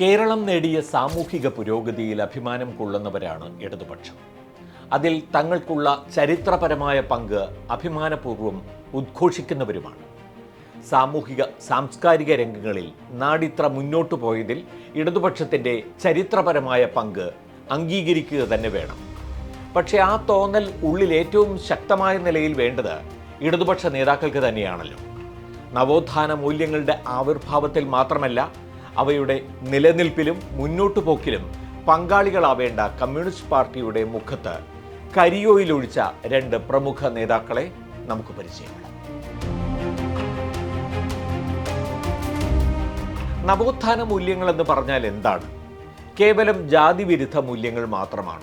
കേരളം നേടിയ സാമൂഹിക പുരോഗതിയിൽ അഭിമാനം കൊള്ളുന്നവരാണ് ഇടതുപക്ഷം. അതിൽ തങ്ങൾക്കുള്ള ചരിത്രപരമായ പങ്ക് അഭിമാനപൂർവം ഉദ്ഘോഷിക്കുന്നവരുമാണ്. സാമൂഹിക സാംസ്കാരിക രംഗങ്ങളിൽ നാടിത്ര മുന്നോട്ടു പോയതിൽ ഇടതുപക്ഷത്തിന്റെ ചരിത്രപരമായ പങ്ക് അംഗീകരിക്കുക തന്നെ വേണം. പക്ഷേ ആ തോന്നൽ ഉള്ളിൽ ഏറ്റവും ശക്തമായ നിലയിൽ വേണ്ടത് ഇടതുപക്ഷ നേതാക്കൾക്ക് തന്നെയാണല്ലോ. നവോത്ഥാന മൂല്യങ്ങളുടെ ആവിർഭാവത്തിൽ മാത്രമല്ല അവയുടെ നിലനിൽപ്പിലും മുന്നോട്ടു പോക്കിലും പങ്കാളികളാവേണ്ട കമ്മ്യൂണിസ്റ്റ് പാർട്ടിയുടെ മുഖത്ത് കരിയോയിലൊഴിച്ച രണ്ട് പ്രമുഖ നേതാക്കളെ നമുക്ക് പരിചയപ്പെടാം. നവോത്ഥാന മൂല്യങ്ങൾ എന്ന് പറഞ്ഞാൽ എന്താണ്? കേവലം ജാതി വിരുദ്ധ മൂല്യങ്ങൾ മാത്രമാണോ?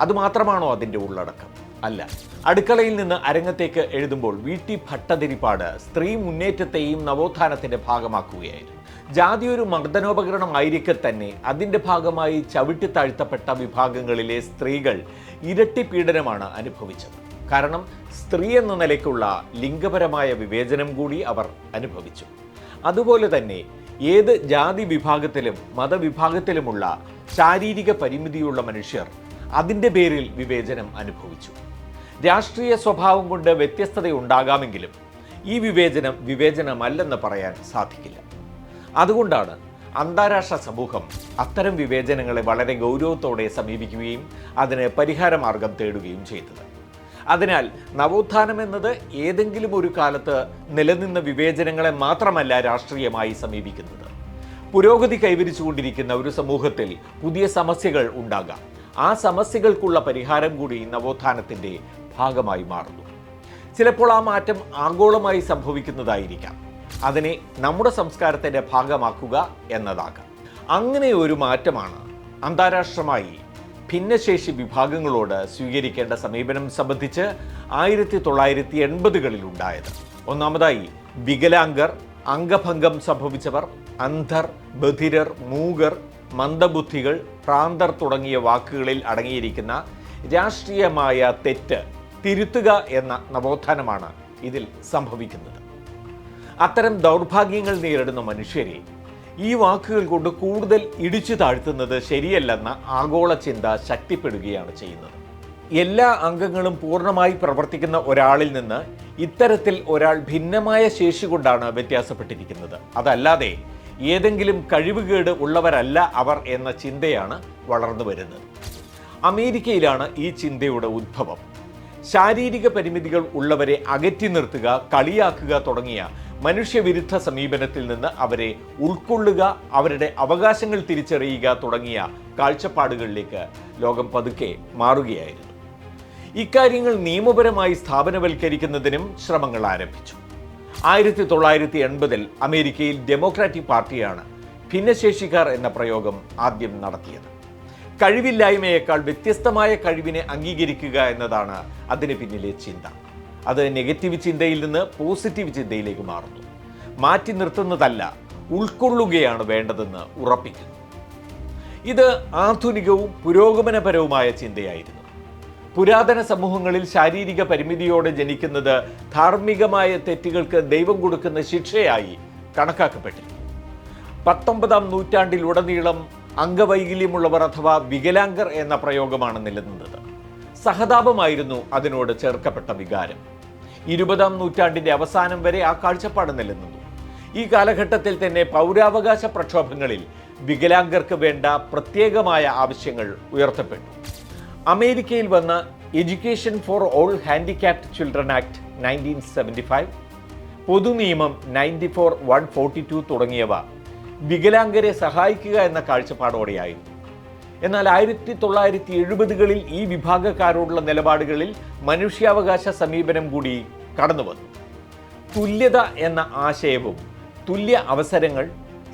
അതുമാത്രമാണോ അതിന്റെ ഉള്ളടക്കം? അല്ല. അടുക്കളയിൽ നിന്ന് അരങ്ങത്തേക്ക് എഴുതുമ്പോൾ വി ടി ഭട്ടതിരിപ്പാട് സ്ത്രീ മുന്നേറ്റത്തെയും നവോത്ഥാനത്തിന്റെ ഭാഗമാക്കുകയായിരുന്നു. ജാതി ഒരു മർദ്ദനോപകരണമായിരിക്കെ തന്നെ അതിന്റെ ഭാഗമായി ചവിട്ടി താഴ്ത്തപ്പെട്ട വിഭാഗങ്ങളിലെ സ്ത്രീകൾ ഇരട്ടി പീഡനമാണ് അനുഭവിച്ചത്. കാരണം സ്ത്രീ എന്ന നിലയ്ക്കുള്ള ലിംഗപരമായ വിവേചനം കൂടി അവർ അനുഭവിച്ചു. അതുപോലെ തന്നെ ഏത് ജാതി വിഭാഗത്തിലും മതവിഭാഗത്തിലുമുള്ള ശാരീരിക പരിമിതിയുള്ള മനുഷ്യർ അതിന്റെ പേരിൽ വിവേചനം അനുഭവിച്ചു. രാഷ്ട്രീയ സ്വഭാവം കൊണ്ട് വ്യത്യസ്തതയുണ്ടാകാമെങ്കിലും ഈ വിവേചനം വിവേചനമല്ലെന്ന് പറയാൻ സാധിക്കില്ല. അതുകൊണ്ടാണ് അന്താരാഷ്ട്ര സമൂഹം അത്തരം വിവേചനങ്ങളെ വളരെ ഗൗരവത്തോടെ സമീപിക്കുകയും അതിന് പരിഹാരമാർഗം തേടുകയും ചെയ്തത്. അതിനാൽ നവോത്ഥാനം എന്നത് ഏതെങ്കിലും ഒരു കാലത്ത് നിലനിന്ന വിവേചനങ്ങളെ മാത്രമല്ല രാഷ്ട്രീയമായി സമീപിക്കുന്നത്. പുരോഗതി കൈവരിച്ചുകൊണ്ടിരിക്കുന്ന ഒരു സമൂഹത്തിൽ പുതിയ സമസ്യകൾ ഉണ്ടാകാം. ആ സമസ്യകൾക്കുള്ള പരിഹാരം കൂടി നവോത്ഥാനത്തിന്റെ ഭാഗമായി മാറുന്നു. ചിലപ്പോൾ ആ മാറ്റം ആഗോളമായി സംഭവിക്കുന്നതായിരിക്കാം. അതിനെ നമ്മുടെ സംസ്കാരത്തിന്റെ ഭാഗമാക്കുക എന്നതാകാം. അങ്ങനെ ഒരു മാറ്റമാണ് അന്താരാഷ്ട്രമായി ഭിന്നശേഷി വിഭാഗങ്ങളോട് സ്വീകരിക്കേണ്ട സമീപനം സംബന്ധിച്ച് ആയിരത്തി തൊള്ളായിരത്തി എൺപതുകളിൽ ഉണ്ടായത്. ഒന്നാമതായി വികലാംഗർ അംഗഭംഗം സംഭവിച്ചവർ അന്ധർ ബധിരർ മൂകർ മന്ദബുദ്ധികൾ പ്രാന്തർ തുടങ്ങിയ വാക്കുകളിൽ അടങ്ങിയിരിക്കുന്ന രാഷ്ട്രീയമായ തെറ്റ് തിരുത്തുക എന്ന നവോത്ഥാനമാണ് ഇതിൽ സംഭവിക്കുന്നത്. അത്തരം ദൗർഭാഗ്യങ്ങൾ നേരിടുന്ന മനുഷ്യരെ ഈ വാക്കുകൾ കൊണ്ട് കൂടുതൽ ഇടിച്ചു താഴ്ത്തുന്നത് ശരിയല്ലെന്ന ആഗോള ചിന്ത ശക്തിപ്പെടുകയാണ് ചെയ്യുന്നത്. എല്ലാ അംഗങ്ങളും പൂർണമായി പ്രവർത്തിക്കുന്ന ഒരാളിൽ നിന്ന് ഇത്തരത്തിൽ ഒരാൾ ഭിന്നമായ ശേഷി കൊണ്ടാണ് വ്യത്യാസപ്പെട്ടിരിക്കുന്നത്. അതല്ലാതെ ഏതെങ്കിലും കഴിവുകേട് ഉള്ളവരല്ല അവർ എന്ന ചിന്തയാണ് വളർന്നു വരുന്നത്. അമേരിക്കയിലാണ് ഈ ചിന്തയുടെ ഉദ്ഭവം ശാരീരിക പരിമിതികൾ ഉള്ളവരെ അകറ്റി നിർത്തുക കളിയാക്കുക തുടങ്ങിയ മനുഷ്യവിരുദ്ധ സമീപനത്തിൽ നിന്ന് അവരെ ഉൾക്കൊള്ളുക അവരുടെ അവകാശങ്ങൾ തിരിച്ചറിയുക തുടങ്ങിയ കാഴ്ചപ്പാടുകളിലേക്ക് ലോകം പതുക്കെ മാറുകയായിരുന്നു. ഇക്കാര്യങ്ങൾ നിയമപരമായി സ്ഥാപനവൽക്കരിക്കുന്നതിനും ശ്രമങ്ങൾ ആരംഭിച്ചു. ആയിരത്തി തൊള്ളായിരത്തി എൺപതിൽ അമേരിക്കയിൽ ഡെമോക്രാറ്റിക് പാർട്ടിയാണ് ഭിന്നശേഷിക്കാർ എന്ന പ്രയോഗം ആദ്യം നടത്തിയത്. കഴിവില്ലായ്മയേക്കാൾ വ്യത്യസ്തമായ കഴിവിനെ അംഗീകരിക്കുക എന്നതാണ് അതിന് പിന്നിലെ ചിന്ത. അത് നെഗറ്റീവ് ചിന്തയിൽ നിന്ന് പോസിറ്റീവ് ചിന്തയിലേക്ക് മാറുന്നു. മാറ്റി നിർത്തുന്നതല്ല ഉൾക്കൊള്ളുകയാണ് വേണ്ടതെന്ന് ഉറപ്പിക്കുന്നു. ഇത് ആധുനികവും പുരോഗമനപരവുമായ ചിന്തയായിരുന്നു. പുരാതന സമൂഹങ്ങളിൽ ശാരീരിക പരിമിതിയോടെ ജനിക്കുന്നത് ധാർമ്മികമായ തെറ്റുകൾക്ക് ദൈവം കൊടുക്കുന്ന ശിക്ഷയായി കണക്കാക്കപ്പെട്ടിരുന്നു. പത്തൊമ്പതാം നൂറ്റാണ്ടിലുടനീളം അംഗവൈകല്യമുള്ളവർ അഥവാ വികലാംഗർ എന്ന പ്രയോഗമാണ് നിലനിന്നത്. സഹതാപമായിരുന്നു അതിനോട് ചേർക്കപ്പെട്ട വികാരം. ഇരുപതാം നൂറ്റാണ്ടിന്റെ അവസാനം വരെ ആ കാഴ്ചപ്പാട് നിലനിന്നു. ഈ കാലഘട്ടത്തിൽ തന്നെ പൗരാവകാശ പ്രക്ഷോഭങ്ങളിൽ വികലാംഗർക്ക് വേണ്ട പ്രത്യേകമായ ആവശ്യങ്ങൾ ഉയർത്തപ്പെട്ടു. അമേരിക്കയിൽ വന്ന education for all handicapped children act nineteen seventy five പൊതുനിയമം ninety four one forty two തുടങ്ങിയവ വികലാംഗരെ സഹായിക്കുക എന്ന കാഴ്ചപ്പാടോടെയായിരുന്നു. എന്നാൽ ആയിരത്തി തൊള്ളായിരത്തി എഴുപതുകളിൽ ഈ വിഭാഗക്കാരോടുള്ള നിലപാടുകളിൽ മനുഷ്യാവകാശ സമീപനം കൂടി കടന്നു വന്നു തുല്യത എന്ന ആശയവും തുല്യ അവസരങ്ങൾ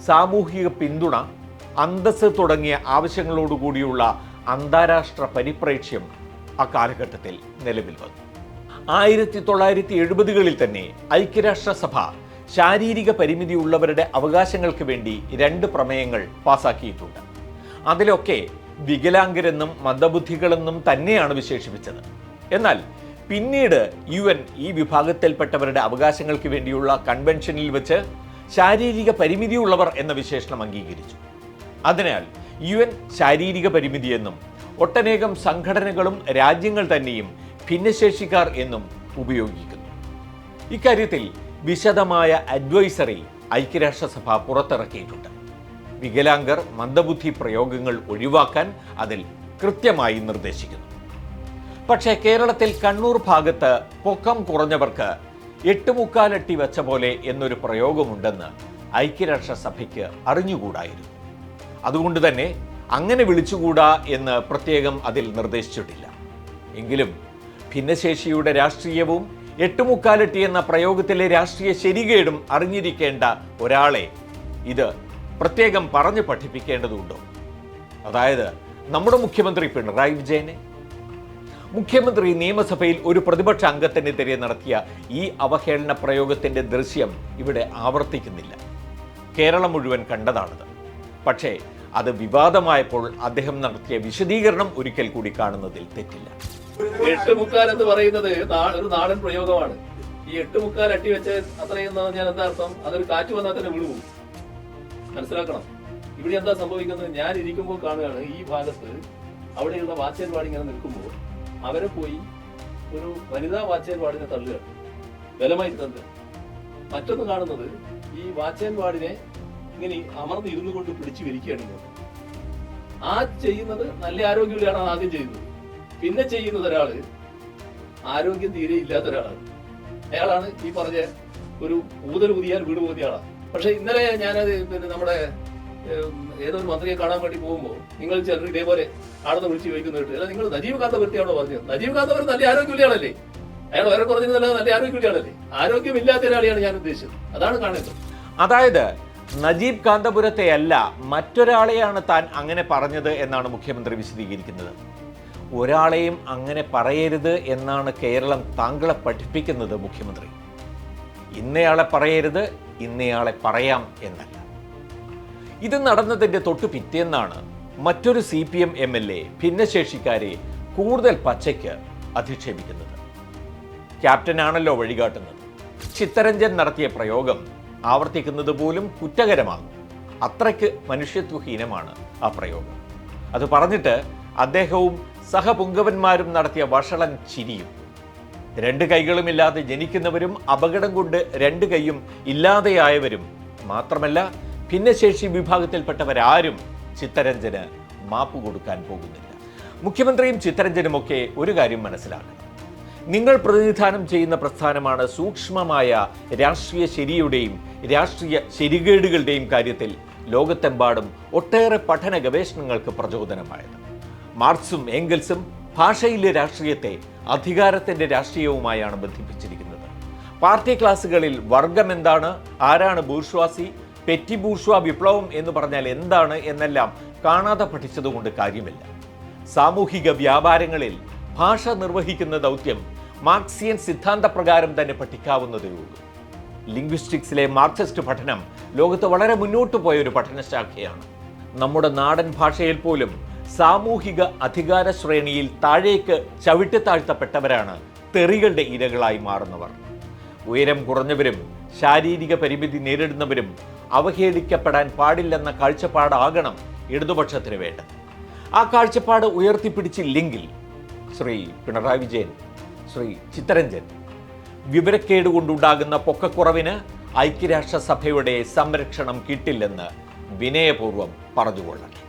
സാമൂഹിക പിന്തുണ അന്തസ് തുടങ്ങിയ ആവശ്യങ്ങളോടുകൂടിയുള്ള അന്താരാഷ്ട്ര പരിപ്രേക്ഷ്യം അക്കാലഘട്ടത്തിൽ നിലവിൽ വന്നു. ആയിരത്തി തൊള്ളായിരത്തി എഴുപതുകളിൽ തന്നെ ഐക്യരാഷ്ട്രസഭ ശാരീരിക പരിമിതിയുള്ളവരുടെ അവകാശങ്ങൾക്ക് വേണ്ടി രണ്ട് പ്രമേയങ്ങൾ പാസാക്കിയിട്ടുണ്ട്. അതിലൊക്കെ വികലാംഗരെന്നും മന്ദബുദ്ധികളെന്നും തന്നെയാണ് വിശേഷിപ്പിച്ചത്. എന്നാൽ പിന്നീട് യു എൻ ഈ വിഭാഗത്തിൽപ്പെട്ടവരുടെ അവകാശങ്ങൾക്ക് വേണ്ടിയുള്ള കൺവെൻഷനിൽ വെച്ച് ശാരീരിക പരിമിതിയുള്ളവർ എന്ന വിശേഷണം അംഗീകരിച്ചു. അതിനാൽ യു എൻ ശാരീരിക പരിമിതിയെന്നും ഒട്ടനേകം സംഘടനകളും രാജ്യങ്ങൾ തന്നെയും ഭിന്നശേഷിക്കാർ എന്നും ഉപയോഗിക്കുന്നു. ഇക്കാര്യത്തിൽ വിശദമായ അഡ്വൈസറി ഐക്യരാഷ്ട്രസഭ പുറത്തിറക്കിയിട്ടുണ്ട്. വികലാംഗർ മന്ദബുദ്ധി പ്രയോഗങ്ങൾ ഒഴിവാക്കാൻ അതിൽ കൃത്യമായി നിർദ്ദേശിക്കുന്നു. പക്ഷേ കേരളത്തിൽ കണ്ണൂർ ഭാഗത്ത് പൊക്കം കുറഞ്ഞവർക്ക് എട്ടുമുക്കാലട്ടി വെച്ച പോലെ എന്നൊരു പ്രയോഗമുണ്ടെന്ന് ഐക്യരാഷ്ട്രസഭയ്ക്ക് അറിഞ്ഞുകൂടായിരുന്നു. അതുകൊണ്ട് തന്നെ അങ്ങനെ വിളിച്ചുകൂടാ എന്ന് പ്രത്യേകം അതിൽ നിർദ്ദേശിച്ചിട്ടില്ല. എങ്കിലും ഭിന്നശേഷിയുടെ രാഷ്ട്രീയവും എട്ടുമുക്കാലട്ടി എന്ന പ്രയോഗത്തിലെ രാഷ്ട്രീയ ശരികേടും അറിഞ്ഞിരിക്കേണ്ട ഒരാളെ ഇത് പ്രത്യേകം പറഞ്ഞു പഠിപ്പിക്കേണ്ടതുണ്ടോ. അതായത് നമ്മുടെ മുഖ്യമന്ത്രി പിണറായി വിജയനെ. മുഖ്യമന്ത്രി നിയമസഭയിൽ ഒരു പ്രതിപക്ഷ അംഗത്തിനെതിരെ നടത്തിയ ഈ അവഹേളന പ്രയോഗത്തിന്റെ ദൃശ്യം ഇവിടെ ആവർത്തിക്കുന്നില്ല. കേരളം മുഴുവൻ കണ്ടതാണത്. പക്ഷേ അത് വിവാദമായപ്പോൾ അദ്ദേഹം നടത്തിയ വിശദീകരണം ഒരിക്കൽ കൂടി കാണുന്നതിൽ തെറ്റില്ല. എട്ട് മുക്കാൽ എന്ന് പറയുന്നത് ഒരു നാടൻ പ്രയോഗമാണ്. ഈ എട്ട് മുക്കാൽ അട്ടി വെച്ച് അത്രയും ഞാൻ എന്താ അർത്ഥം? അതൊരു കാറ്റ് വന്നാൽ തന്നെ വീണു മനസ്സിലാക്കണം. ഇവിടെ എന്താ സംഭവിക്കുന്നത്? ഞാൻ ഇരിക്കുമ്പോൾ കാണുകയാണ് ഈ ഭാഗത്ത് അവിടെയുള്ള വാച്ചേർവാടി ഇങ്ങനെ നിൽക്കുമ്പോൾ അവരെ പോയി ഒരു വനിതാ വാച്ചേർവാടിനെ തള്ളുകയാണ് ബലമായി തള്ളുക. മറ്റൊന്ന് കാണുന്നത് ഈ വാച്ചേർവാടിനെ ഇങ്ങനെ അമർന്ന് ഇരുന്നു കൊണ്ട് പിടിച്ചു വിരിക്കുകയാണ് ആ ചെയ്യുന്നത് നല്ല ആരോഗ്യമുള്ളയാണ് ആദ്യം ചെയ്യുന്നത്. പിന്നെ ചെയ്യുന്നത് ഒരാൾ ആരോഗ്യം തീരെ ഇല്ലാത്ത ഒരാളാണ്. അയാളാണ് ഈ പറഞ്ഞ ഒരു ഊതൽ ഊതിയാൽ വീട് പോതിയ ആളാണ് പക്ഷെ ഇന്നലെ ഞാനത് പിന്നെ നമ്മുടെ ഏതൊരു മന്ത്രിയെ കാണാൻ വേണ്ടി പോകുമ്പോൾ നിങ്ങൾ ചിലർ ഇതേപോലെ ആണെന്ന് വിളിച്ച് ചോദിക്കുന്നിട്ട് അല്ല നിങ്ങൾ നജീവ് കാന്തപുരത്തിയാണോ പറഞ്ഞത്? നജീവ് കാന്തപുരം നല്ല ആരോഗ്യമുള്ള ആളല്ലേ? അയാൾ വേറെ കുറഞ്ഞതല്ല നല്ല ആരോഗ്യമുള്ള ആളല്ലേ? ആരോഗ്യമില്ലാത്ത ഒരാളെയാണ് ഞാൻ ഉദ്ദേശിച്ചത്. അതാണ് കാണേണ്ടത്. അതായത് നജീബ് കാന്തപുരത്തെ അല്ല മറ്റൊരാളെയാണ് താൻ അങ്ങനെ പറഞ്ഞത് എന്നാണ് മുഖ്യമന്ത്രി വിശദീകരിക്കുന്നത്. ഒരാളെയും അങ്ങനെ പറയരുത് എന്നാണ് കേരളം താങ്കളെ പഠിപ്പിക്കുന്നത് മുഖ്യമന്ത്രി. ഇന്നയാളെ പറയരുത് ഇന്നയാളെ പറയാം എന്നല്ല. ഇത് നടന്നതിന്റെ തൊട്ടു പിറ്റേന്നാണ് മറ്റൊരു C P M M L A ഭിന്നശേഷിക്കാരെ കൂടുതൽ പച്ചയ്ക്ക് അധിക്ഷേപിക്കുന്നത്. ക്യാപ്റ്റനാണല്ലോ വഴികാട്ടുന്നത്. ചിത്തരഞ്ജൻ നടത്തിയ പ്രയോഗം ആവർത്തിക്കുന്നത് പോലും കുറ്റകരമാകും അത്രയ്ക്ക് മനുഷ്യത്വഹീനമാണ് ആ പ്രയോഗം. അത് പറഞ്ഞിട്ട് അദ്ദേഹവും സഹപുങ്കവന്മാരും നടത്തിയ വഷളൻ ചിരിയും. രണ്ട് കൈകളുമില്ലാതെ ജനിക്കുന്നവരും അപകടം കൊണ്ട് രണ്ട് കൈയും ഇല്ലാതെയായവരും മാത്രമല്ല ഭിന്നശേഷി വിഭാഗത്തിൽപ്പെട്ടവരാരും ചിത്തരഞ്ജന് മാപ്പ് കൊടുക്കാൻ പോകുന്നില്ല. മുഖ്യമന്ത്രിയും ചിത്തരഞ്ജനുമൊക്കെ ഒരു കാര്യം മനസ്സിലാക്കണം. നിങ്ങൾ പ്രതിനിധാനം ചെയ്യുന്ന പ്രസ്ഥാനമാണ് സൂക്ഷ്മമായ രാഷ്ട്രീയ ശരിയുടെയും രാഷ്ട്രീയ ശരികേടുകളുടെയും കാര്യത്തിൽ ലോകത്തെമ്പാടും ഒട്ടേറെ പഠന ഗവേഷണങ്ങൾക്ക് പ്രചോദനമായത്. മാർക്സും ഏംഗൽസും ഭാഷയിലെ രാഷ്ട്രീയത്തെ അധികാരത്തിന്റെ രാഷ്ട്രീയവുമായാണ് ബന്ധിപ്പിച്ചിരിക്കുന്നത്. പാർട്ടി ക്ലാസുകളിൽ വർഗം എന്താണ് ആരാണ് ബൂർഷ്വാസി പെറ്റി ബൂർഷ്വ വിപ്ലവം എന്ന് പറഞ്ഞാൽ എന്താണ് എന്നെല്ലാം കാണാതെ പഠിച്ചതുകൊണ്ട് കാര്യമില്ല. സാമൂഹിക വ്യാപാരങ്ങളിൽ ഭാഷ നിർവഹിക്കുന്ന ദൗത്യം മാർക്സിയൻ സിദ്ധാന്തപ്രകാരം തന്നെ പഠിക്കാവുന്നതേ ഉള്ളൂ. ലിംഗ്വിസ്റ്റിക്സിലെ മാർക്സിസ്റ്റ് പഠനം ലോകത്ത് വളരെ മുന്നോട്ട് പോയ ഒരു പഠനശാഖയാണ്. നമ്മുടെ നാടൻ ഭാഷയിൽ പോലും സാമൂഹിക അധികാര ശ്രേണിയിൽ താഴേക്ക് ചവിട്ടിത്താഴ്ത്തപ്പെട്ടവരാണ് തെറികളുടെ ഇരകളായി മാറുന്നവർ. ഉയരം കുറഞ്ഞവരും ശാരീരിക പരിമിതി നേരിടുന്നവരും അവഹേളിക്കപ്പെടാൻ പാടില്ലെന്ന കാഴ്ചപ്പാടാകണം ഇടതുപക്ഷത്തിന് വേണ്ടത്. ആ കാഴ്ചപ്പാട് ഉയർത്തിപ്പിടിച്ചില്ലെങ്കിൽ ശ്രീ പിണറായി വിജയൻ ശ്രീ ചിത്തരഞ്ജൻ വിവരക്കേട് കൊണ്ടുണ്ടാകുന്ന പൊക്കക്കുറവിന് ഐക്യരാഷ്ട്രസഭയുടെ സംരക്ഷണം കിട്ടില്ലെന്ന് വിനയപൂർവം പറഞ്ഞുകൊള്ളട്ടെ.